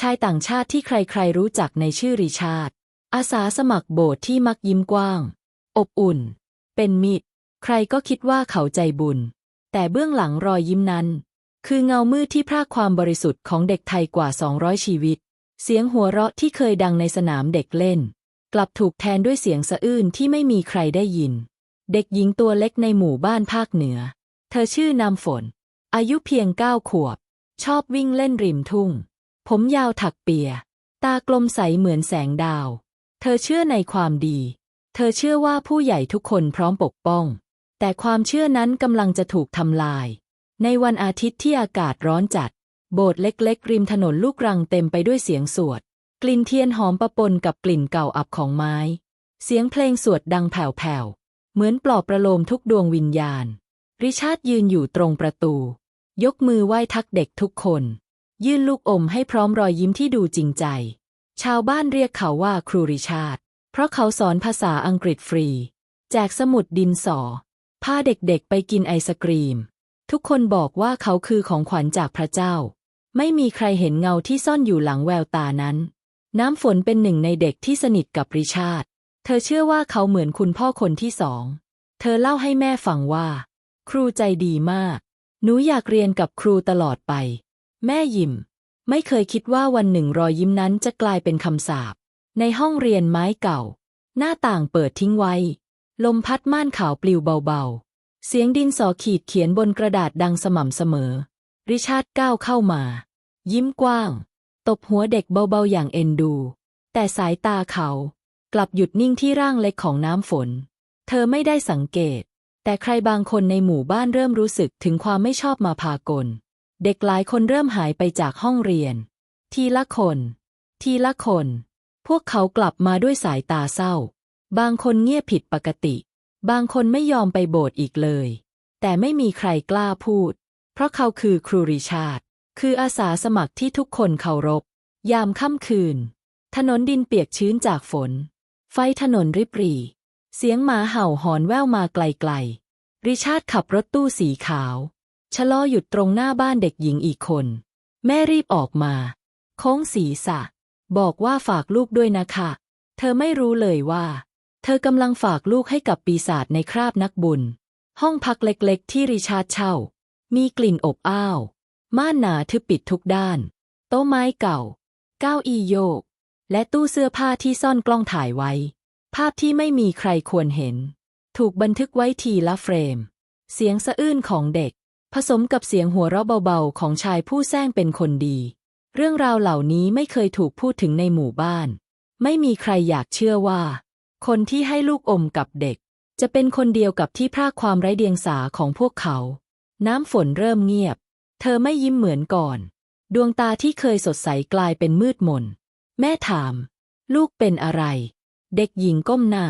ชายต่างชาติที่ใครๆรู้จักในชื่อริชาร์ดอาสาสมัครโบสถ์ที่มักยิ้มกว้าง อบอุ่น เป็นมิตร ใครก็คิดว่าเขาใจบุญ แต่เบื้องหลังรอยยิ้มนั้น คือเงามืดที่พรากความบริสุทธิ์ของเด็กไทยกว่า 200 ชีวิต เสียงหัวเราะที่เคยดังในสนามเด็กเล่น กลับถูกแทนด้วยเสียงสะอื้นที่ไม่มีใครได้ยิน เด็กหญิงตัวเล็กในหมู่บ้านภาคเหนือ เธอชื่อนามฝน อายุเพียงเก้าขวบ ชอบวิ่งเล่นริมทุ่ง ผมยาวถักเปีย ตากลมใสเหมือนแสงดาว เธอเชื่อในความดี เธอเชื่อว่าผู้ใหญ่ทุกคนพร้อมปกป้อง แต่ความเชื่อนั้นกำลังจะถูกทำลาย ในวันอาทิตย์ที่อากาศร้อนจัด โบสถ์เล็กๆ ริมถนนลูกรังเต็มไปด้วยเสียงสวด กลิ่นเทียนหอมประปนกับกลิ่นเก่าอับของไม้ เสียงเพลงสวดดังแผ่วๆ เหมือนปลอบประโลมทุกดวงวิญญาณ ริชาร์ดยืนอยู่ตรงประตู ยกมือไหว้ทักเด็กทุกคน ยื่นลูกอมให้พร้อมรอยยิ้มที่ดูจริงใจ ชาวบ้านเรียกเขาว่าครูริชาร์ดเพราะเขาสอนภาษาอังกฤษฟรี แจกสมุดดินสอ พาเด็กๆไปกินไอศกรีม ทุกคนบอกว่าเขาคือของขวัญจากพระเจ้า ไม่มีใครเห็นเงาที่ซ่อนอยู่หลังแววตานั้น น้ำฝนเป็นหนึ่งในเด็กที่สนิทกับริชาร์ดเธอเชื่อว่าเขาเหมือนคุณพ่อคนที่สอง เธอเล่าให้แม่ฟังว่า ครูใจดีมาก หนูอยากเรียนกับครูตลอดไป แม่ยิ้ม ไม่เคยคิดว่าวันหนึ่งรอยยิ้มนั้นจะกลายเป็นคำสาป ในห้องเรียนไม้เก่า หน้าต่างเปิดทิ้งไว้ ลมพัดม่านขาวปลิวเบาๆ เสียงดินสอขีดเขียนบนกระดาษดังสม่ำเสมอ ริชาร์ดก้าวเข้ามา ยิ้มกว้าง ตบหัวเด็กเบาๆอย่างเอ็นดู แต่สายตาเขา กลับหยุดนิ่งที่ร่างเล็กของน้ำฝน เธอไม่ได้สังเกต แต่ใครบางคนในหมู่บ้านเริ่มรู้สึกถึงความไม่ชอบมาพากล เด็กหลายคนเริ่มหายไปจากห้องเรียน ทีละคน ทีละคน พวกเขากลับมาด้วยสายตาเศร้า บางคนเงียบผิดปกติ บางคนไม่ยอมไปโบสถ์อีกเลย แต่ไม่มีใครกล้าพูด เพราะเขาคือครูริชาร์ดคืออาสาสมัครที่ทุกคนเคารพ ยามค่ำคืน ถนนดินเปียกชื้นจากฝน ไฟถนนริบรี เสียงหมาเห่าหอนแว่วมาไกลๆ ริชาร์ดขับรถตู้สีขาว ชะลอหยุดตรงหน้าบ้านเด็กหญิงอีกคน แม่รีบออกมา โค้งศีรษะ บอกว่าฝากลูกด้วยนะคะ เธอไม่รู้เลยว่า เธอกำลังฝากลูกให้กับปีศาจในคราบนักบุญ ห้องพักเล็กๆ ที่ริชาร์ดเช่า มีกลิ่นอบอ้าว ม่านหนาทึบปิดทุกด้าน โต๊ะไม้เก่า เก้าอี้โยก และตู้เสื้อผ้าที่ซ่อนกล้องถ่ายไว้ ภาพที่ไม่มีใครควรเห็น ถูกบันทึกไว้ทีละเฟรม เสียงสะอื้นของเด็ก ผสมกับเสียงหัวเราะเบาๆ ของชายผู้แซงเป็นคนดี เรื่องราวเหล่านี้ไม่เคยถูกพูดถึงในหมู่บ้าน ไม่มีใครอยากเชื่อว่า คนที่ให้ลูกอมกับเด็ก จะเป็นคนเดียวกับที่พรากความไร้เดียงสาของพวกเขา น้ำฝนเริ่มเงียบ เธอไม่ยิ้มเหมือนก่อน ดวงตาที่เคยสดใสกลายเป็นมืดมน แม่ถาม ลูกเป็นอะไร เด็กหญิงก้มหน้า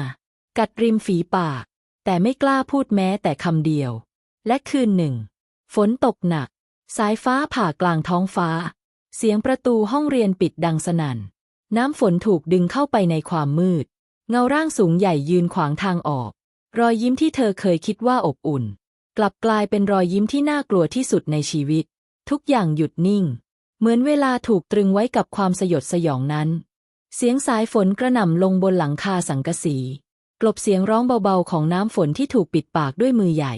กัดริมฝีปาก แต่ไม่กล้าพูดแม้แต่คำเดียว และคืนหนึ่ง ฝนตกหนัก สายฟ้าผ่ากลางท้องฟ้า เสียงประตูห้องเรียนปิดดังสนั่น น้ำฝนถูกดึงเข้าไปในความมืด เงาร่างสูงใหญ่ยืนขวางทางออก รอยยิ้มที่เธอเคยคิดว่าอบอุ่น กลับกลายเป็นรอยยิ้มที่น่ากลัวที่สุดในชีวิต ทุกอย่างหยุดนิ่ง เหมือนเวลาถูกตรึงไว้กับความสยดสยองนั้น เสียงสายฝนกระหน่ำลงบนหลังคาสังกะสี กลบเสียงร้องเบาๆของน้ำฝนที่ถูกปิดปากด้วยมือใหญ่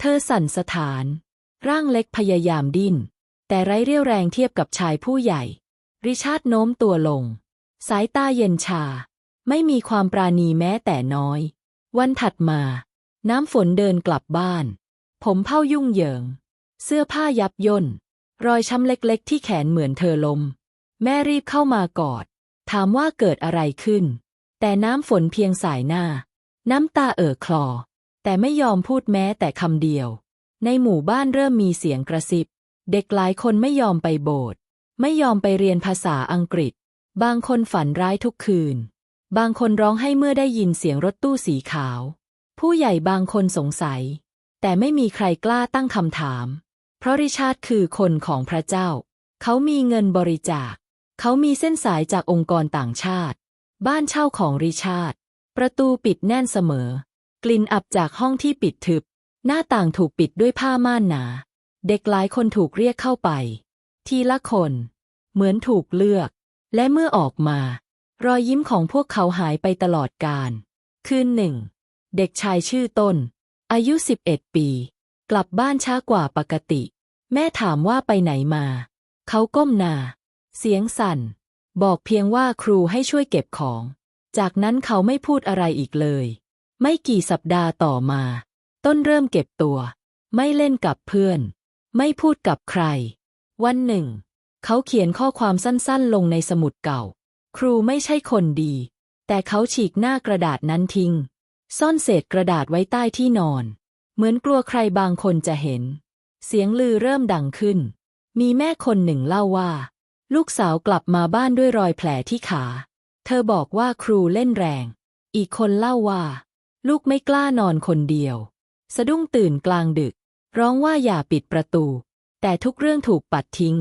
เธอสั่นสะท้าน ร่างเล็กพยายามดิ้น แต่ไร้เรี่ยวแรงเทียบกับชายผู้ใหญ่ ริชาร์ดโน้มตัวลง สายตาเย็นชา ไม่มีความปราณีแม้แต่น้อย วันถัดมา น้ำฝนเดินกลับบ้าน ผมเผ้ายุ่งเหยิง เสื้อผ้ายับย่น รอยช้ำเล็กๆ ที่แขนเหมือนเธอลม แม่รีบเข้ามากอด ถามว่าเกิดอะไรขึ้น แต่น้ำฝนเพียงสายหน้า น้ำตาเอ่อคลอ แต่ไม่ยอมพูดแม้แต่คำเดียว ในหมู่บ้านเริ่มมีเสียงกระซิบ เด็กหลายคนไม่ยอมไปโบสถ์ไม่ยอมไปเรียนภาษาอังกฤษ บางคนฝันร้ายทุกคืน บางคนร้องให้เมื่อได้ยินเสียงรถตู้สีขาว ผู้ใหญ่บางคนสงสัย แต่ไม่มีใครกล้าตั้งคำถาม เพราะริชาร์ดคือคนของพระเจ้า เขามีเงินบริจาค เขามีเส้นสายจากองค์กรต่างชาติ บ้านเช่าของริชาร์ดประตูปิดแน่นเสมอ กลิ่นอับจากห้องที่ปิดทึบ หน้าต่างถูกปิดด้วยผ้าม่านหนา เด็กหลายคนถูกเรียกเข้าไป ทีละคน เหมือนถูกเลือก และเมื่อออกมา รอยยิ้มของพวกเขาหายไปตลอดกาลคืนหนึ่ง เด็กชายชื่อต้น อายุ 11 ปี กลับบ้านช้ากว่าปกติ แม่ถามว่าไปไหนมา เขาก้มหน้า เสียงสั่น บอกเพียงว่าครูให้ช่วยเก็บของ จากนั้นเขาไม่พูดอะไรอีกเลย ไม่กี่สัปดาห์ต่อมา ต้นเริ่มเก็บตัว ไม่เล่นกับเพื่อน ไม่พูดกับใคร วันหนึ่ง เขาเขียนข้อความสั้นๆ ลงในสมุดเก่า ครูไม่ใช่คนดี แต่เขาฉีกหน้ากระดาษนั้นทิ้ง ซ่อนเศษกระดาษไว้ใต้ที่นอน เหมือนกลัวใครบางคนจะเห็น เสียงลือเริ่มดังขึ้น มีแม่คนหนึ่งเล่าว่า ลูกสาวกลับมาบ้านด้วยรอยแผลที่ขา เธอบอกว่าครูเล่นแรง อีกคนเล่าว่า ลูกไม่กล้านอนคนเดียว สะดุ้งตื่นกลางดึก ร้องว่าอย่าปิดประตู แต่ทุกเรื่องถูกปัดทิ้ง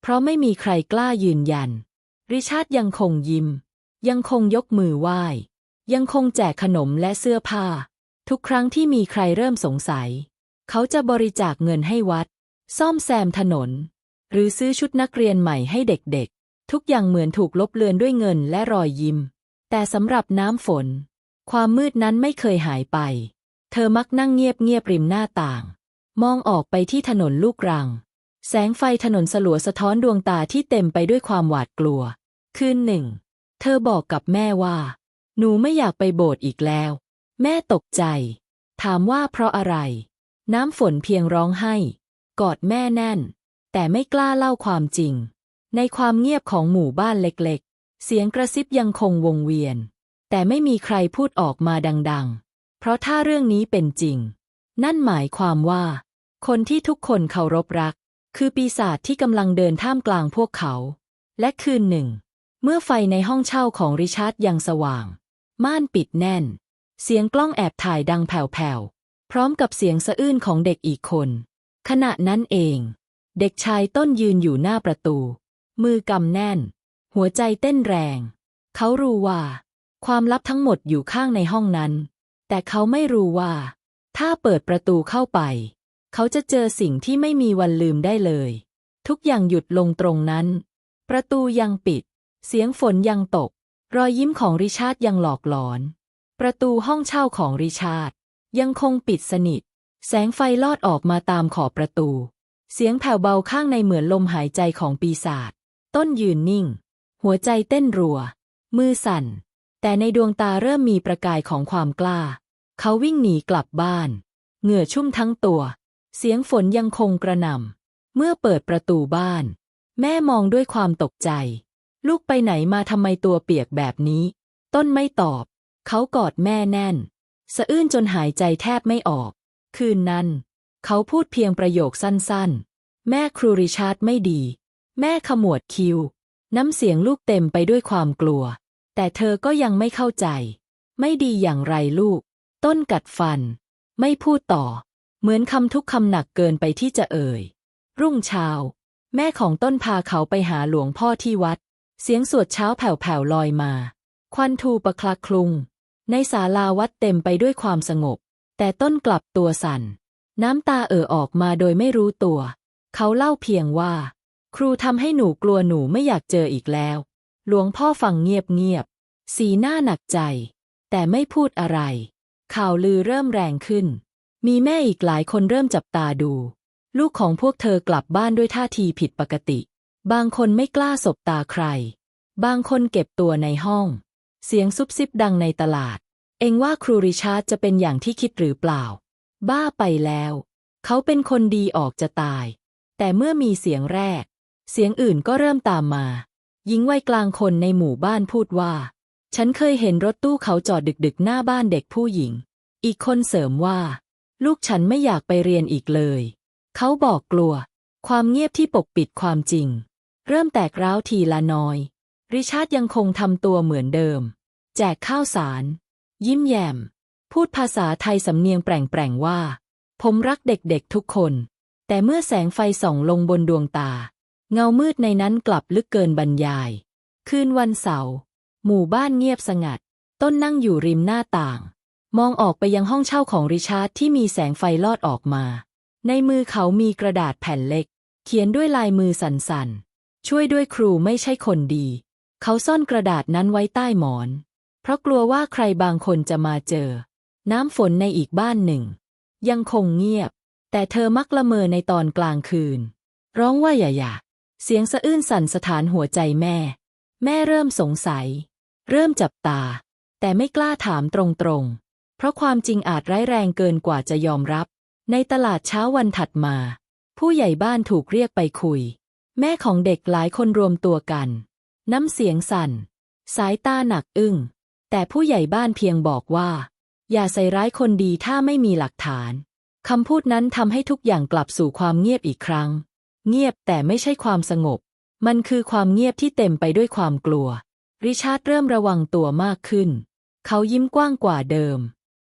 เพราะไม่มีใครกล้ายืนยัน ริชาร์ดยังคงยิ้ม ยังคงยกมือไหว้ ยังคงแจกขนมและเสื้อผ้า ทุกครั้งที่มีใครเริ่มสงสัย เขาจะบริจาคเงินให้วัด ซ่อมแซมถนน หรือซื้อชุดนักเรียนใหม่ให้เด็กๆ ทุกอย่างเหมือนถูกลบเลือนด้วยเงินและรอยยิ้ม แต่สำหรับน้ำฝน ความมืดนั้นไม่เคยหายไป เธอมักนั่งเงียบๆริมหน้าต่าง มองออกไปที่ถนนลูกรัง แสงไฟถนนสลัวสะท้อนดวงตาที่เต็มไปด้วยความหวาดกลัว คืนหนึ่ง เธอบอกกับแม่ว่า หนูไม่อยากไปโบสถ์อีกแล้ว แม่ตกใจ ถามว่าเพราะอะไร น้ำฝนเพียงร้องไห้ กอดแม่แน่น แต่ไม่กล้าเล่าความจริง ในความเงียบของหมู่บ้านเล็กๆ เสียงกระซิบยังคงวงเวียน แต่ไม่มีใครพูดออกมาดัง ๆ เพราะถ้าเรื่องนี้เป็นจริง นั่นหมายความว่า คนที่ทุกคนเคารพรัก คือปีศาจที่กำลังเดินท่ามกลางพวกเขา และคืนหนึ่ง เมื่อไฟในห้องเช่าของริชาร์ดยังสว่าง ม่านปิดแน่น เสียงกล้องแอบถ่ายดังแผ่วๆ พร้อมกับเสียงสะอื้นของเด็กอีกคน ขณะนั้นเอง เด็กชายต้นยืนอยู่หน้าประตู มือกำแน่น หัวใจเต้นแรง เขารู้ว่า ความลับทั้งหมดอยู่ข้างในห้องนั้น แต่เขาไม่รู้ว่า ถ้าเปิดประตูเข้าไป เขาจะเจอสิ่งที่ไม่มีวันลืมได้เลย ทุกอย่างหยุดลงตรงนั้น ประตูยังปิด เสียงฝนยังตก รอยยิ้มของริชาร์ดยังหลอกหลอน ประตูห้องเช่าของริชาร์ดยังคงปิดสนิท แสงไฟลอดออกมาตามขอบประตู เสียงแผ่วเบาข้างในเหมือนลมหายใจของปีศาจต้นยืนนิ่ง หัวใจเต้นรัว มือสั่น แต่ในดวงตาเริ่มมีประกายของความกล้า เขาวิ่งหนีกลับบ้าน เหงื่อชุ่มทั้งตัว เสียงฝนยังคงกระหน่ำ เมื่อเปิดประตูบ้าน แม่มองด้วยความตกใจ ลูกไปไหนมาทำไมตัวเปียกแบบนี้ ต้นไม่ตอบ เขากอดแม่แน่น สะอื้นจนหายใจแทบไม่ออก คืนนั้น เขาพูดเพียงประโยคสั้นๆ แม่ครูริชาร์ดไม่ดี แม่ขมวดคิ้ว น้ำเสียงลูกเต็มไปด้วยความกลัว แต่เธอก็ยังไม่เข้าใจ ไม่ดีอย่างไรลูก ต้นกัดฟัน ไม่พูดต่อ เหมือนคำทุกคำหนักเกินไปที่จะเอ่ย รุ่งเช้า แม่ของต้นพาเขาไปหาหลวงพ่อที่วัด เสียงสวดเช้าแผ่วๆลอยมา ควันทูประคลักคลุง ในศาลาวัดเต็มไปด้วยความสงบ แต่ต้นกลับตัวสั่น น้ำตาเอ่อออกมาโดยไม่รู้ตัว เขาเล่าเพียงว่า ครูทำให้หนูกลัวหนูไม่อยากเจออีกแล้ว หลวงพ่อฟังเงียบๆ สีหน้าหนักใจ แต่ไม่พูดอะไร ข่าวลือเริ่มแรงขึ้น มีแม่อีกหลายคนเริ่มจับตาดู ลูกของพวกเธอกลับบ้านด้วยท่าทีผิดปกติ บางคนไม่กล้าสบตาใคร บางคนเก็บตัวในห้อง เสียงซุบซิบดังในตลาด เองว่าครูริชาร์ดจะเป็นอย่างที่คิดหรือเปล่า บ้าไปแล้ว เขาเป็นคนดีออกจะตาย แต่เมื่อมีเสียงแรก เสียงอื่นก็เริ่มตามมา หญิงวัยกลางคนในหมู่บ้านพูดว่า ฉันเคยเห็นรถตู้เขาจอดดึกๆ หน้าบ้านเด็กผู้หญิง อีกคนเสริมว่า ลูกฉันไม่อยากไปเรียนอีกเลย เขาบอกกลัว ความเงียบที่ปกปิดความจริง เริ่มแตกร้าวทีละน้อย ริชาร์ดยังคงทำตัวเหมือนเดิม แจกข้าวสาร ยิ้มแย้มพูดภาษาไทยสำเนียงแปลงๆว่า ผมรักเด็กๆทุกคน แต่เมื่อแสงไฟส่องลงบนดวงตา เงามืดในนั้นกลับลึกเกินบรรยาย คืนวันเสาร์หมู่บ้านเงียบสงัด ต้นนั่งอยู่ริมหน้าต่าง มองออกไปยังห้องเช่าของริชาร์ดที่มีแสงไฟลอดออกมา ในมือเขามีกระดาษแผ่นเล็ก เขียนด้วยลายมือสันๆ ช่วยด้วยครูไม่ใช่คนดี เขาซ่อนกระดาษนั้นไว้ใต้หมอน เพราะกลัวว่าใครบางคนจะมาเจอ น้ำฝนในอีกบ้านหนึ่ง ยังคงเงียบ แต่เธอมักละเมอในตอนกลางคืน ร้องว่าอย่าอย่า เสียงสะอื้นสั่นสถานหัวใจแม่ แม่เริ่มสงสัย เริ่มจับตา แต่ไม่กล้าถามตรงๆ เพราะความจริงอาจร้ายแรงเกินกว่าจะยอมรับ ในตลาดเช้าวันถัดมา ผู้ใหญ่บ้านถูกเรียกไปคุย แม่ของเด็กหลายคนรวมตัวกัน น้ำเสียงสั่น สายตาหนักอึ้ง แต่ผู้ใหญ่บ้านเพียงบอกว่า อย่าใส่ร้ายคนดีถ้าไม่มีหลักฐานคำพูดนั้นทำให้ทุกอย่างกลับสู่ความเงียบอีกครั้ง เงียบแต่ไม่ใช่ความสงบ มันคือความเงียบที่เต็มไปด้วยความกลัว ริชาร์ดเริ่มระวังตัวมากขึ้น เขายิ้มกว้างกว่าเดิม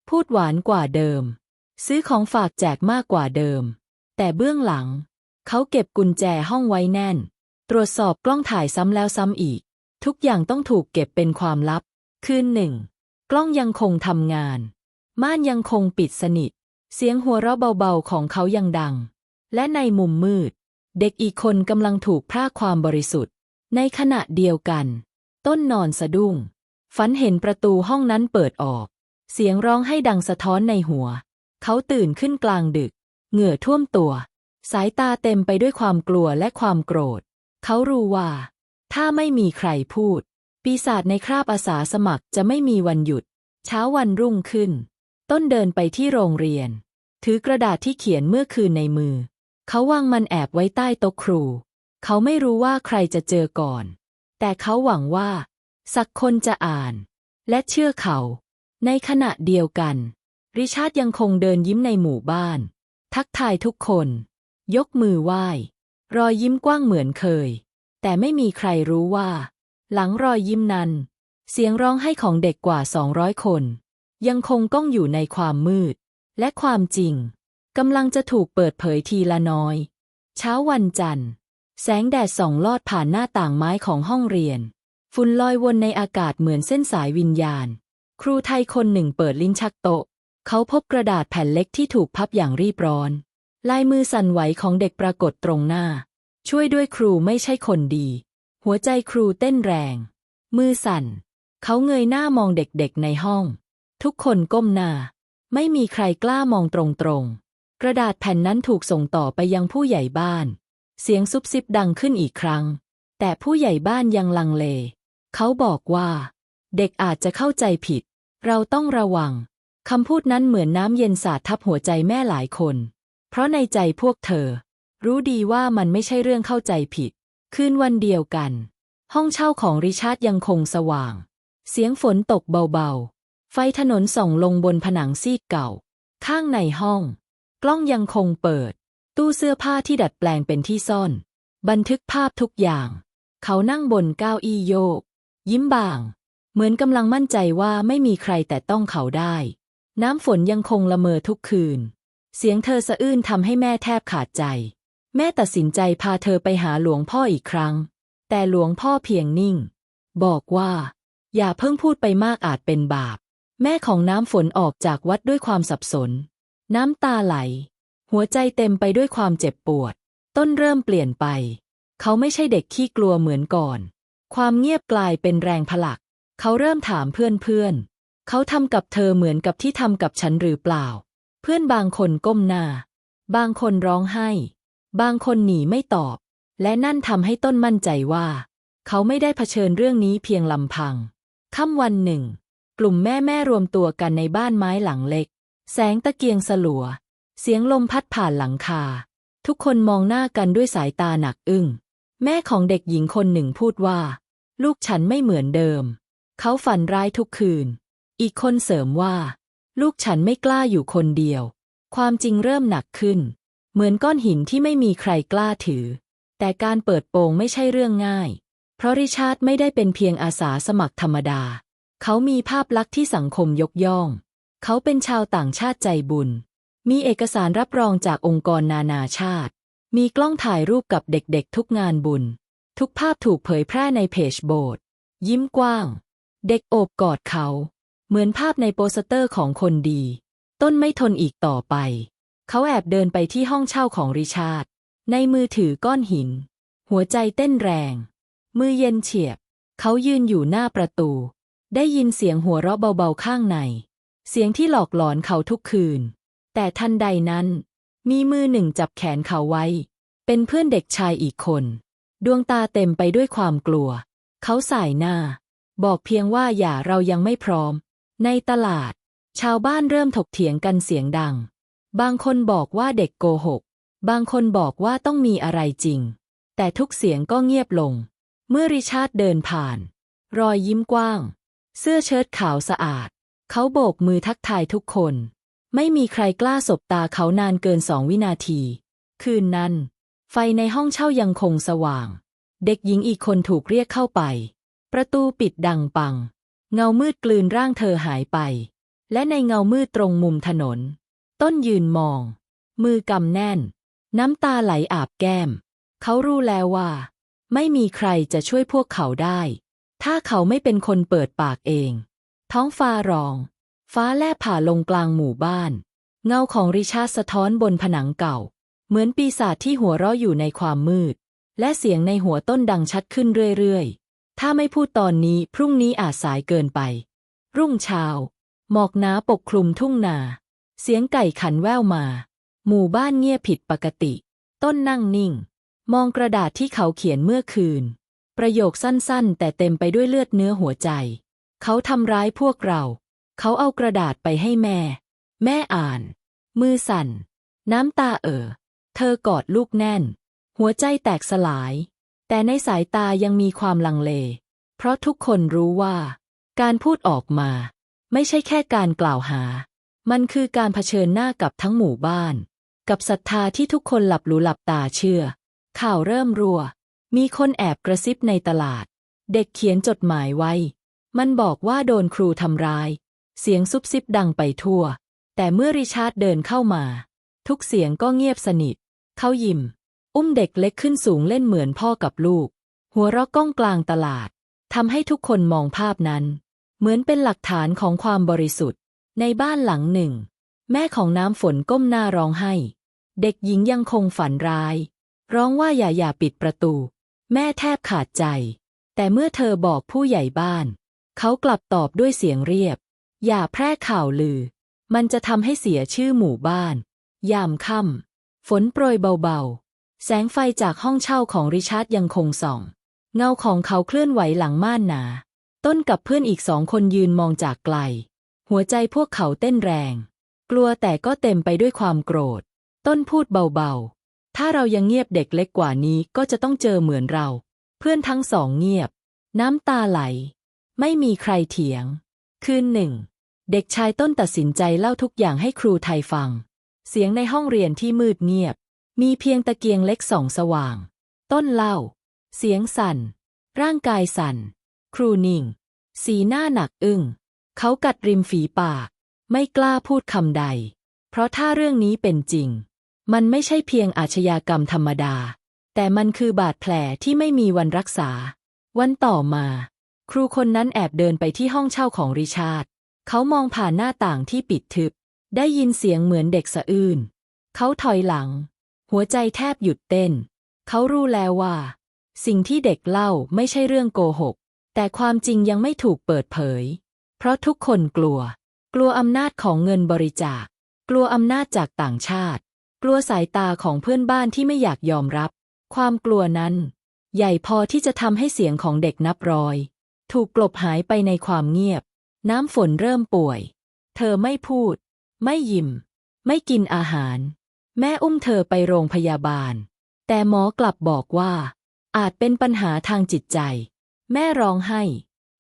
พูดหวานกว่าเดิม ซื้อของฝากแจกมากกว่าเดิม แต่เบื้องหลัง เขาเก็บกุญแจห้องไว้แน่น ตรวจสอบกล้องถ่ายซ้ำแล้วซ้ำอีก ทุกอย่างต้องถูกเก็บเป็นความลับ คืนหนึ่ง กล้องยังคงทำงาน ม่านยังคงปิดสนิท เสียงหัวเราะเบาๆของเขายังดัง และในมุมมืด เด็กอีกคนกำลังถูกพรากความบริสุทธิ์ ในขณะเดียวกัน ต้นนอนสะดุ้ง ฝันเห็นประตูห้องนั้นเปิดออก เสียงร้องให้ดังสะท้อนในหัว เขาตื่นขึ้นกลางดึก เหงื่อท่วมตัว สายตาเต็มไปด้วยความกลัวและความโกรธ เขารู้ว่า ถ้าไม่มีใครพูด ปีศาจในคราบอาสาสมัครจะไม่มีวันหยุด เช้าวันรุ่งขึ้น ต้นเดินไปที่โรงเรียน ถือกระดาษที่เขียนเมื่อคืนในมือ เขาวางมันแอบไว้ใต้โต๊ะครู เขาไม่รู้ว่าใครจะเจอก่อน แต่เขาหวังว่า สักคนจะอ่าน และเชื่อเขา ในขณะเดียวกัน ริชาร์ดยังคงเดินยิ้มในหมู่บ้าน ทักทายทุกคน ยกมือไหว้ รอยยิ้มกว้างเหมือนเคย แต่ไม่มีใครรู้ว่า หลังรอยยิ้มนั้น เสียงร้องไห้ของเด็กกว่า200คน ยังคงก้องอยู่ในความมืด และความจริง กำลังจะถูกเปิดเผยทีละน้อย เช้าวันจันทร์ แสงแดดส่องลอดผ่านหน้าต่างไม้ของห้องเรียน ฝุ่นลอยวนในอากาศเหมือนเส้นสายวิญญาณ ครูไทยคนหนึ่งเปิดลิ้นชักโต๊ะ เขาพบกระดาษแผ่นเล็กที่ถูกพับอย่างรีบร้อน ลายมือสั่นไหวของเด็กปรากฏตรงหน้า ช่วยด้วยครูไม่ใช่คนดี หัวใจครูเต้นแรง มือสั่น เขาเงยหน้ามองเด็กๆในห้อง ทุกคนก้มหน้า ไม่มีใครกล้ามองตรงๆ กระดาษแผ่นนั้นถูกส่งต่อไปยังผู้ใหญ่บ้าน เสียงซุบซิบดังขึ้นอีกครั้ง แต่ผู้ใหญ่บ้านยังลังเล เขาบอกว่า เด็กอาจจะเข้าใจผิด เราต้องระวังคำพูดนั้นเหมือนน้ำเย็นสาดทับหัวใจแม่หลายคน เพราะในใจพวกเธอ รู้ดีว่ามันไม่ใช่เรื่องเข้าใจผิด คืนวันเดียวกัน ห้องเช่าของริชาร์ดยังคงสว่าง เสียงฝนตกเบาๆ ไฟถนนส่องลงบนผนังซีดเก่า ข้างในห้อง กล้องยังคงเปิด ตู้เสื้อผ้าที่ดัดแปลงเป็นที่ซ่อน บันทึกภาพทุกอย่าง เขานั่งบนเก้าอี้โยก ยิ้มบาง เหมือนกำลังมั่นใจว่าไม่มีใครแต่ต้องเขาได้ น้ำฝนยังคงละเมอทุกคืน เสียงเธอสะอื้นทำให้แม่แทบขาดใจ แม่ตัดสินใจพาเธอไปหาหลวงพ่ออีกครั้ง แต่หลวงพ่อเพียงนิ่ง บอกว่า อย่าเพิ่งพูดไปมากอาจเป็นบาป แม่ของน้ำฝนออกจากวัดด้วยความสับสน น้ำตาไหล หัวใจเต็มไปด้วยความเจ็บปวด ต้นเริ่มเปลี่ยนไป เขาไม่ใช่เด็กขี้กลัวเหมือนก่อน ความเงียบกลายเป็นแรงผลัก เขาเริ่มถามเพื่อนๆ เขาทำกับเธอเหมือนกับที่ทำกับฉันหรือเปล่า เพื่อนบางคนก้มหน้า บางคนร้องไห้ บางคนหนีไม่ตอบ และนั่นทำให้ต้นมั่นใจว่า เขาไม่ได้เผชิญเรื่องนี้เพียงลำพัง ค่ำวันหนึ่ง กลุ่มแม่แม่รวมตัวกันในบ้านไม้หลังเล็ก แสงตะเกียงสลัว เสียงลมพัดผ่านหลังคา ทุกคนมองหน้ากันด้วยสายตาหนักอึ้ง แม่ของเด็กหญิงคนหนึ่งพูดว่า ลูกฉันไม่เหมือนเดิม เขาฝันร้ายทุกคืน อีกคนเสริมว่า ลูกฉันไม่กล้าอยู่คนเดียว ความจริงเริ่มหนักขึ้น เหมือนก้อนหินที่ไม่มีใครกล้าถือ แต่การเปิดโปงไม่ใช่เรื่องง่าย เพราะริชาร์ดไม่ได้เป็นเพียงอาสาสมัครธรรมดา เขามีภาพลักษณ์ที่สังคมยกย่อง เขาเป็นชาวต่างชาติใจบุญ มีเอกสารรับรองจากองค์กรนานาชาติ มีกล้องถ่ายรูปกับเด็กๆทุกงานบุญ ทุกภาพถูกเผยแพร่ในเพจโบสถ์ยิ้มกว้าง เด็กโอบกอดเขา เหมือนภาพในโปสเตอร์ของคนดี ต้นไม่ทนอีกต่อไป เขาแอบเดินไปที่ห้องเช่าของริชาร์ดในมือถือก้อนหิน หัวใจเต้นแรง มือเย็นเฉียบ เขายืนอยู่หน้าประตู ได้ยินเสียงหัวเราะเบาๆข้างใน เสียงที่หลอกหลอนเขาทุกคืน แต่ทันใดนั้น มีมือหนึ่งจับแขนเขาไว้ เป็นเพื่อนเด็กชายอีกคน ดวงตาเต็มไปด้วยความกลัว เขาสายหน้า บอกเพียงว่าอย่าเรายังไม่พร้อม ในตลาด ชาวบ้านเริ่มถกเถียงกันเสียงดัง บางคนบอกว่าเด็กโกหก บางคนบอกว่าต้องมีอะไรจริง แต่ทุกเสียงก็เงียบลง เมื่อริชาร์ดเดินผ่าน รอยยิ้มกว้าง เสื้อเชิ้ตขาวสะอาด เขาโบกมือทักทายทุกคน ไม่มีใครกล้าสบตาเขานานเกินสองวินาที คืนนั้น ไฟในห้องเช่ายังคงสว่าง เด็กหญิงอีกคนถูกเรียกเข้าไป ประตูปิดดังปัง เงามืดกลืนร่างเธอหายไป และในเงามืดตรงมุมถนน ต้นยืนมอง มือกำแน่น น้ำตาไหลอาบแก้ม เขารู้แล้วว่า ไม่มีใครจะช่วยพวกเขาได้ ถ้าเขาไม่เป็นคนเปิดปากเอง ท้องฟ้าร้อง ฟ้าแลบผ่าลงกลางหมู่บ้าน เงาของริชาสะท้อนบนผนังเก่า เหมือนปีศาจที่หัวเราะอยู่ในความมืด และเสียงในหัวต้นดังชัดขึ้นเรื่อยๆ ถ้าไม่พูดตอนนี้พรุ่งนี้อาจสายเกินไป รุ่งเช้า หมอกหนาปกคลุมทุ่งนา เสียงไก่ขันแว่วมา หมู่บ้านเงียบผิดปกติ ต้นนั่งนิ่ง มองกระดาษที่เขาเขียนเมื่อคืน ประโยคสั้นๆ แต่เต็มไปด้วยเลือดเนื้อหัวใจ เขาทำร้ายพวกเรา เขาเอากระดาษไปให้แม่ แม่อ่าน มือสั่น น้ำตาเอ่อ เธอกอดลูกแน่น หัวใจแตกสลาย แต่ในสายตายังมีความลังเล เพราะทุกคนรู้ว่า การพูดออกมา ไม่ใช่แค่การกล่าวหา มันคือการเผชิญหน้ากับทั้งหมู่บ้าน กับศรัทธาที่ทุกคนหลับหลูหลับตาเชื่อ ข่าวเริ่มรัว มีคนแอบกระซิบในตลาด เด็กเขียนจดหมายไว้ มันบอกว่าโดนครูทำร้าย เสียงซุบซิบดังไปทั่ว แต่เมื่อริชาร์ดเดินเข้ามา ทุกเสียงก็เงียบสนิท เขายิ้ม อุ้มเด็กเล็กขึ้นสูงเล่นเหมือนพ่อกับลูก หัวเราะก้องกลางตลาดทำให้ทุกคนมองภาพนั้น เหมือนเป็นหลักฐานของความบริสุทธิ์ ในบ้านหลังหนึ่ง แม่ของน้ำฝนก้มหน้าร้องไห้ เด็กหญิงยังคงฝันร้าย ร้องว่าอย่าอย่าปิดประตู แม่แทบขาดใจ แต่เมื่อเธอบอกผู้ใหญ่บ้าน เขากลับตอบด้วยเสียงเรียบ อย่าแพร่ข่าวลือ มันจะทำให้เสียชื่อหมู่บ้าน ยามค่ำฝนโปรยเบาๆ แสงไฟจากห้องเช่าของริชาร์ดยังคงส่อง เงาของเขาเคลื่อนไหวหลังม่านหนา ต้นกับเพื่อนอีกสองคนยืนมองจากไกล หัวใจพวกเขาเต้นแรง กลัวแต่ก็เต็มไปด้วยความโกรธ ต้นพูดเบาๆ ถ้าเรายังเงียบเด็กเล็กกว่านี้ก็จะต้องเจอเหมือนเรา เพื่อนทั้งสองเงียบ น้ำตาไหล ไม่มีใครเถียง คืนหนึ่ง เด็กชายต้นตัดสินใจเล่าทุกอย่างให้ครูไทยฟัง เสียงในห้องเรียนที่มืดเงียบ มีเพียงตะเกียงเล็กส่องสว่าง ต้นเล่า เสียงสั่น ร่างกายสั่น ครูนิ่ง สีหน้าหนักอึ้ง เขากัดริมฝีปาก ไม่กล้าพูดคำใด เพราะถ้าเรื่องนี้เป็นจริง มันไม่ใช่เพียงอาชญากรรมธรรมดา แต่มันคือบาดแผลที่ไม่มีวันรักษา วันต่อมา ครูคนนั้นแอบเดินไปที่ห้องเช่าของริชาร์ด เขามองผ่านหน้าต่างที่ปิดทึบ ได้ยินเสียงเหมือนเด็กสะอื้น เขาถอยหลัง หัวใจแทบหยุดเต้น เขารู้แล้วว่า สิ่งที่เด็กเล่าไม่ใช่เรื่องโกหก แต่ความจริงยังไม่ถูกเปิดเผย เพราะทุกคนกลัว กลัวอำนาจของเงินบริจาค กลัวอำนาจจากต่างชาติ กลัวสายตาของเพื่อนบ้านที่ไม่อยากยอมรับ ความกลัวนั้น ใหญ่พอที่จะทำให้เสียงของเด็กนับร้อย ถูกกลบหายไปในความเงียบ น้ำฝนเริ่มป่วย เธอไม่พูด ไม่ยิ้ม ไม่กินอาหาร แม่อุ้มเธอไปโรงพยาบาล แต่หมอกลับบอกว่า อาจเป็นปัญหาทางจิตใจ แม่ร้องไห้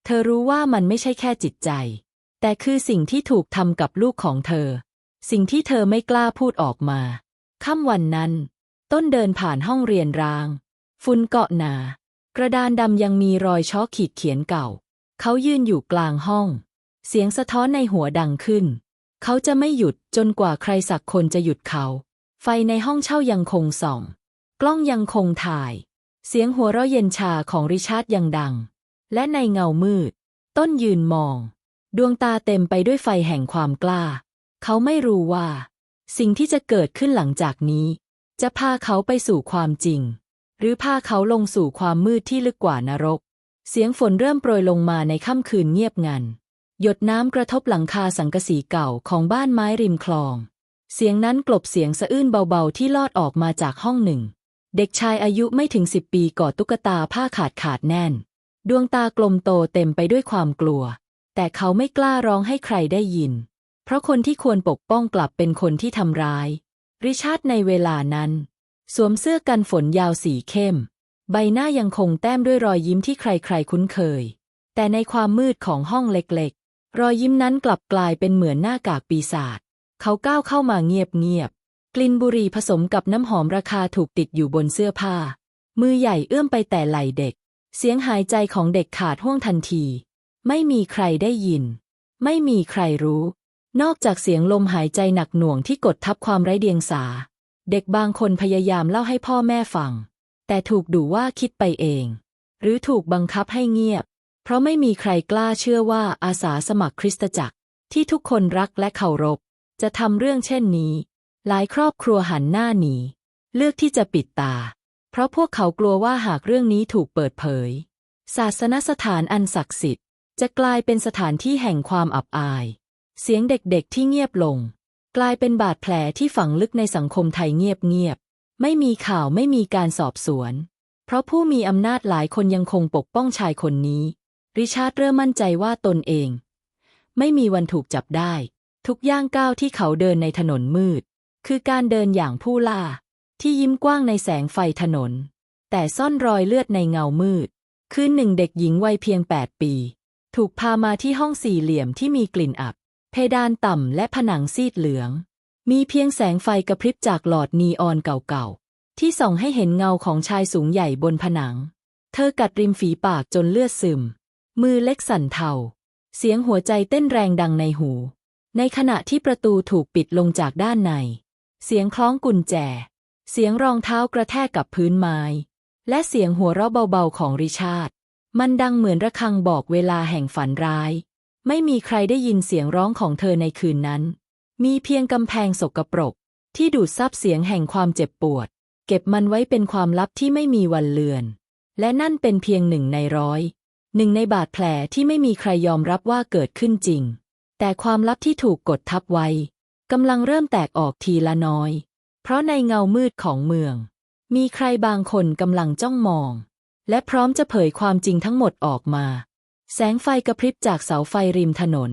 เธอรู้ว่ามันไม่ใช่แค่จิตใจ แต่คือสิ่งที่ถูกทำกับลูกของเธอ สิ่งที่เธอไม่กล้าพูดออกมาค่ำวันนั้น ต้นเดินผ่านห้องเรียนร้าง ฝุ่นเกาะหนา กระดานดำยังมีรอยช้อขีดเขียนเก่า เขายืนอยู่กลางห้อง เสียงสะท้อนในหัวดังขึ้น เขาจะไม่หยุดจนกว่าใครสักคนจะหยุดเขา ไฟในห้องเช่ายังคงส่อง กล้องยังคงถ่าย เสียงหัวเราะเย็นชาของริชาร์ดยังดัง และในเงามืด ต้นยืนมอง ดวงตาเต็มไปด้วยไฟแห่งความกล้า เขาไม่รู้ว่า สิ่งที่จะเกิดขึ้นหลังจากนี้ จะพาเขาไปสู่ความจริง หรือพาเขาลงสู่ความมืดที่ลึกกว่านรก เสียงฝนเริ่มโปรยลงมาในค่ำคืนเงียบงัน หยดน้ำกระทบหลังคาสังกะสีเก่าของบ้านไม้ริมคลอง เสียงนั้นกลบเสียงสะอื้นเบาๆที่ลอดออกมาจากห้องหนึ่ง เด็กชายอายุไม่ถึงสิบปีกอดตุ๊กตาผ้าขาดขาดแน่น ดวงตากลมโตเต็มไปด้วยความกลัว แต่เขาไม่กล้าร้องให้ใครได้ยิน เพราะคนที่ควรปกป้องกลับเป็นคนที่ทำร้าย ริชาร์ดในเวลานั้น สวมเสื้อกันฝนยาวสีเข้ม ใบหน้ายังคงแต้มด้วยรอยยิ้มที่ใครๆคุ้นเคย แต่ในความมืดของห้องเล็กๆ รอยยิ้มนั้นกลับกลายเป็นเหมือนหน้ากากปีศาจเขาก้าวเข้ามาเงียบๆกลิ่นบุหรี่ผสมกับน้ำหอมราคาถูกติดอยู่บนเสื้อผ้า มือใหญ่เอื้อมไปแต่ไหล่เด็ก เสียงหายใจของเด็กขาดห่วงทันที ไม่มีใครได้ยิน ไม่มีใครรู้ นอกจากเสียงลมหายใจหนักหน่วงที่กดทับความไร้เดียงสา เด็กบางคนพยายามเล่าให้พ่อแม่ฟัง แต่ถูกดูว่าคิดไปเอง หรือถูกบังคับให้เงียบ เพราะไม่มีใครกล้าเชื่อว่าอาสาสมัครคริสตจักร ที่ทุกคนรักและเคารพ จะทำเรื่องเช่นนี้ หลายครอบครัวหันหน้าหนี เลือกที่จะปิดตา เพราะพวกเขากลัวว่าหากเรื่องนี้ถูกเปิดเผย ศาสนสถานอันศักดิ์สิทธิ์ จะกลายเป็นสถานที่แห่งความอับอาย เสียงเด็กๆที่เงียบลง กลายเป็นบาดแผลที่ฝังลึกในสังคมไทยเงียบๆ ไม่มีข่าวไม่มีการสอบสวน เพราะผู้มีอำนาจหลายคนยังคงปกป้องชายคนนี้ ริชาร์ดเริ่มมั่นใจว่าตนเอง ไม่มีวันถูกจับได้ ทุกย่างก้าวที่เขาเดินในถนนมืด คือการเดินอย่างผู้ล่า ที่ยิ้มกว้างในแสงไฟถนน แต่ซ่อนรอยเลือดในเงามืด คืนหนึ่งเด็กหญิงวัยเพียงแปดปี ถูกพามาที่ห้องสี่เหลี่ยมที่มีกลิ่นอับ เพดานต่ำและผนังซีดเหลือง มีเพียงแสงไฟกระพริบจากหลอดนีออนเก่าๆ ที่ส่องให้เห็นเงาของชายสูงใหญ่บนผนัง เธอกัดริมฝีปากจนเลือดซึม มือเล็กสั่นเทา เสียงหัวใจเต้นแรงดังในหู ในขณะที่ประตูถูกปิดลงจากด้านใน เสียงคล้องกุญแจ เสียงรองเท้ากระแทกกับพื้นไม้ และเสียงหัวเราะเบาๆของริชาร์ด มันดังเหมือนระฆังบอกเวลาแห่งฝันร้าย ไม่มีใครได้ยินเสียงร้องของเธอในคืนนั้น มีเพียงกำแพงสกปรก ที่ดูดซับเสียงแห่งความเจ็บปวด เก็บมันไว้เป็นความลับที่ไม่มีวันเลือน และนั่นเป็นเพียงหนึ่งในร้อยหนึ่งในบาดแผลที่ไม่มีใครยอมรับว่าเกิดขึ้นจริง แต่ความลับที่ถูกกดทับไว้กำลังเริ่มแตกออกทีละน้อย เพราะในเงามืดของเมือง มีใครบางคนกำลังจ้องมอง และพร้อมจะเผยความจริงทั้งหมดออกมา แสงไฟกระพริบจากเสาไฟริมถนน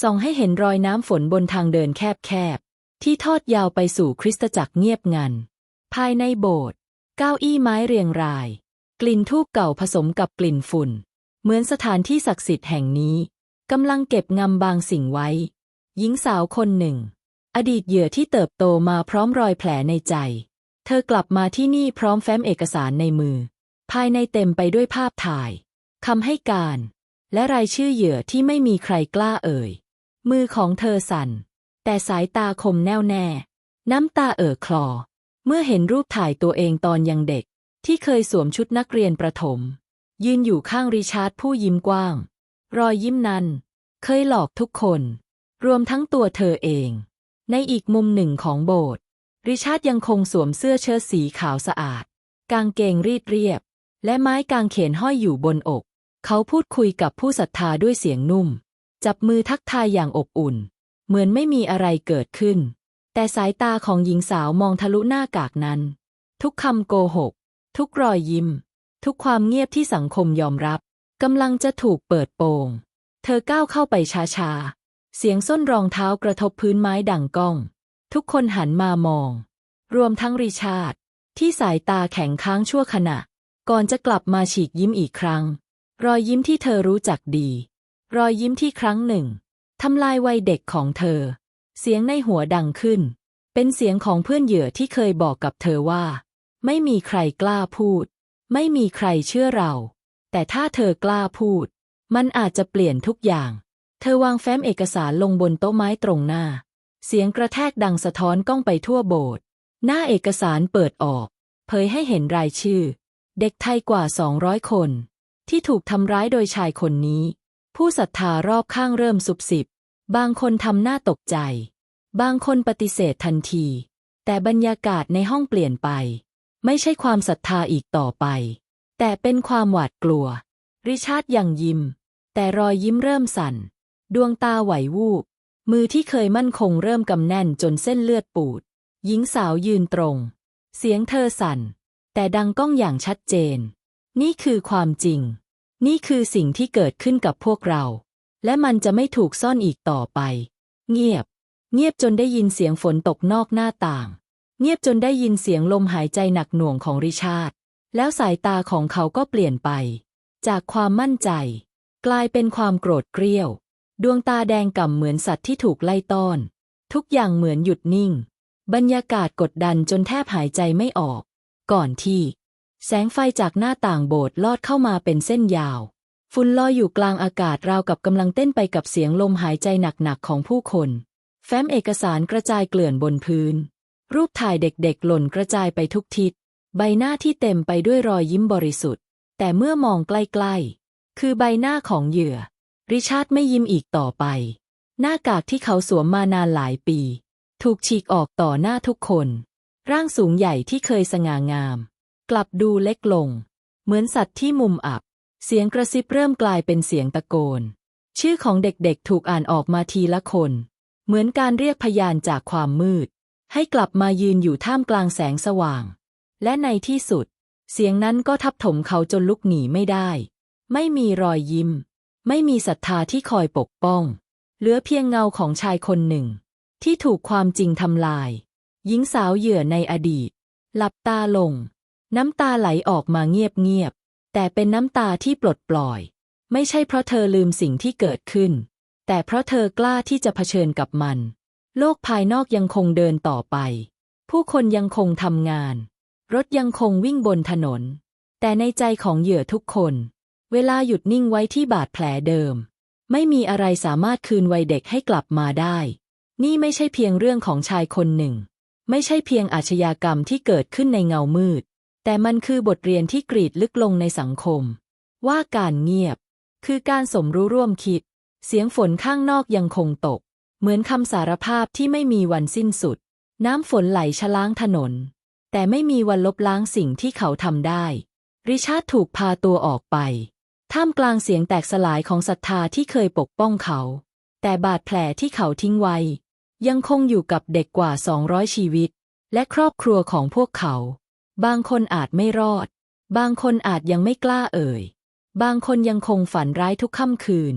ส่องให้เห็นรอยน้ำฝนบนทางเดินแคบๆ ที่ทอดยาวไปสู่คริสตจักรเงียบงัน ภายในโบสถ์เก้าอี้ไม้เรียงราย กลิ่นทูบเก่าผสมกับกลิ่นฝุ่น เหมือนสถานที่ศักดิ์สิทธิ์แห่งนี้กำลังเก็บงำบางสิ่งไว้ หญิงสาวคนหนึ่ง อดีตเหยื่อที่เติบโตมาพร้อมรอยแผลในใจ เธอกลับมาที่นี่พร้อมแฟ้มเอกสารในมือ ภายในเต็มไปด้วยภาพถ่ายคำให้การ และรายชื่อเหยื่อที่ไม่มีใครกล้าเอ่ย มือของเธอสั่น แต่สายตาคมแน่วแน่ น้ำตาเอ่อคลอ เมื่อเห็นรูปถ่ายตัวเองตอนยังเด็ก ที่เคยสวมชุดนักเรียนประถม ยืนอยู่ข้างริชาร์ดผู้ยิ้มกว้าง รอยยิ้มนั้น เคยหลอกทุกคน รวมทั้งตัวเธอเอง ในอีกมุมหนึ่งของโบสถ์ริชาร์ดยังคงสวมเสื้อเชิ้ตสีขาวสะอาด กางเกงรีดเรียบ และไม้กางเขนห้อยอยู่บนอก เขาพูดคุยกับผู้ศรัทธาด้วยเสียงนุ่ม จับมือทักทายอย่างอบอุ่น เหมือนไม่มีอะไรเกิดขึ้น แต่สายตาของหญิงสาวมองทะลุหน้ากากนั้น ทุกคำโกหก ทุกรอยยิ้ม ทุกความเงียบที่สังคมยอมรับกำลังจะถูกเปิดโปง เธอก้าวเข้าไปช้าๆ เสียงส้นรองเท้ากระทบพื้นไม้ดังก้อง ทุกคนหันมามอง รวมทั้งริชาร์ดที่สายตาแข็งค้างชั่วขณะ ก่อนจะกลับมาฉีกยิ้มอีกครั้ง รอยยิ้มที่เธอรู้จักดี รอยยิ้มที่ครั้งหนึ่งทำลายวัยเด็กของเธอ เสียงในหัวดังขึ้น เป็นเสียงของเพื่อนเหยื่อที่เคยบอกกับเธอว่า ไม่มีใครกล้าพูด ไม่มีใครเชื่อเรา แต่ถ้าเธอกล้าพูด มันอาจจะเปลี่ยนทุกอย่าง เธอวางแฟ้มเอกสารลงบนโต๊ะไม้ตรงหน้า เสียงกระแทกดังสะท้อนก้องไปทั่วโบสถ์หน้าเอกสารเปิดออก เผยให้เห็นรายชื่อ เด็กไทยกว่า 200 คน ที่ถูกทำร้ายโดยชายคนนี้ ผู้ศรัทธารอบข้างเริ่มสุบสิบบางคนทำหน้าตกใจ บางคนปฏิเสธทันที แต่บรรยากาศในห้องเปลี่ยนไป ไม่ใช่ความศรัทธาอีกต่อไป แต่เป็นความหวาดกลัว ริชาร์ดยังยิ้ม แต่รอยยิ้มเริ่มสั่น ดวงตาไหววูบ มือที่เคยมั่นคงเริ่มกำแน่นจนเส้นเลือดปูด หญิงสาวยืนตรง เสียงเธอสั่น แต่ดังก้องอย่างชัดเจน นี่คือความจริง นี่คือสิ่งที่เกิดขึ้นกับพวกเรา และมันจะไม่ถูกซ่อนอีกต่อไป เงียบ เงียบจนได้ยินเสียงฝนตกนอกหน้าต่าง เงียบจนได้ยินเสียงลมหายใจหนักหน่วงของริชาร์ดแล้วสายตาของเขาก็เปลี่ยนไป จากความมั่นใจ กลายเป็นความโกรธเกรี้ยว ดวงตาแดงก่ำเหมือนสัตว์ที่ถูกไล่ต้อน ทุกอย่างเหมือนหยุดนิ่ง บรรยากาศกดดันจนแทบหายใจไม่ออก ก่อนที่ แสงไฟจากหน้าต่างโบสถ์ลอดเข้ามาเป็นเส้นยาว ฝุ่นลอยอยู่กลางอากาศราวกับกำลังเต้นไปกับเสียงลมหายใจหนักๆของผู้คน แฟ้มเอกสารกระจายเกลื่อนบนพื้น รูปถ่ายเด็กๆ หล่นกระจายไปทุกทิศ ใบหน้าที่เต็มไปด้วยรอยยิ้มบริสุทธิ์ แต่เมื่อมองใกล้ๆ คือใบหน้าของเหยื่อ ริชาร์ดไม่ยิ้มอีกต่อไป หน้ากากที่เขาสวมมานานหลายปี ถูกฉีกออกต่อหน้าทุกคน ร่างสูงใหญ่ที่เคยสง่างาม กลับดูเล็กลง เหมือนสัตว์ที่มุมอับ เสียงกระซิบเริ่มกลายเป็นเสียงตะโกน ชื่อของเด็กๆถูกอ่านออกมาทีละคน เหมือนการเรียกพยานจากความมืด ให้กลับมายืนอยู่ท่ามกลางแสงสว่าง และในที่สุด เสียงนั้นก็ทับถมเขาจนลุกหนีไม่ได้ ไม่มีรอยยิ้ม ไม่มีศรัทธาที่คอยปกป้อง เหลือเพียงเงาของชายคนหนึ่ง ที่ถูกความจริงทำลาย หญิงสาวเหยื่อในอดีต หลับตาลง น้ำตาไหลออกมาเงียบๆ แต่เป็นน้ำตาที่ปลดปล่อย ไม่ใช่เพราะเธอลืมสิ่งที่เกิดขึ้น แต่เพราะเธอกล้าที่จะเผชิญกับมัน โลกภายนอกยังคงเดินต่อไป ผู้คนยังคงทำงาน รถยังคงวิ่งบนถนน แต่ในใจของเหยื่อทุกคน เวลาหยุดนิ่งไว้ที่บาดแผลเดิม ไม่มีอะไรสามารถคืนวัยเด็กให้กลับมาได้ นี่ไม่ใช่เพียงเรื่องของชายคนหนึ่ง ไม่ใช่เพียงอาชญากรรมที่เกิดขึ้นในเงามืด แต่มันคือบทเรียนที่กรีดลึกลงในสังคม ว่าการเงียบ คือการสมรู้ร่วมคิด เสียงฝนข้างนอกยังคงตก เหมือนคำสารภาพที่ไม่มีวันสิ้นสุด น้ำฝนไหลชะล้างถนน แต่ไม่มีวันลบล้างสิ่งที่เขาทำได้ ริชาร์ดถูกพาตัวออกไป ท่ามกลางเสียงแตกสลายของศรัทธาที่เคยปกป้องเขา แต่บาดแผลที่เขาทิ้งไว้ ยังคงอยู่กับเด็กกว่า 200 ชีวิต และครอบครัวของพวกเขา บางคนอาจไม่รอด บางคนอาจยังไม่กล้าเอ่ย บางคนยังคงฝันร้ายทุกค่ำคืน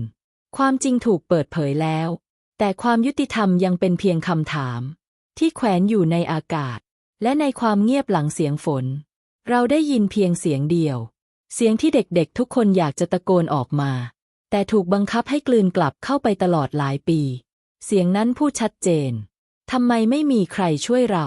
ความจริงถูกเปิดเผยแล้ว แต่ความยุติธรรมยังเป็นเพียงคำถาม ที่แขวนอยู่ในอากาศ และในความเงียบหลังเสียงฝน เราได้ยินเพียงเสียงเดียว เสียงที่เด็กๆทุกคนอยากจะตะโกนออกมา แต่ถูกบังคับให้กลืนกลับเข้าไปตลอดหลายปี เสียงนั้นพูดชัดเจนทำไมไม่มีใครช่วยเรา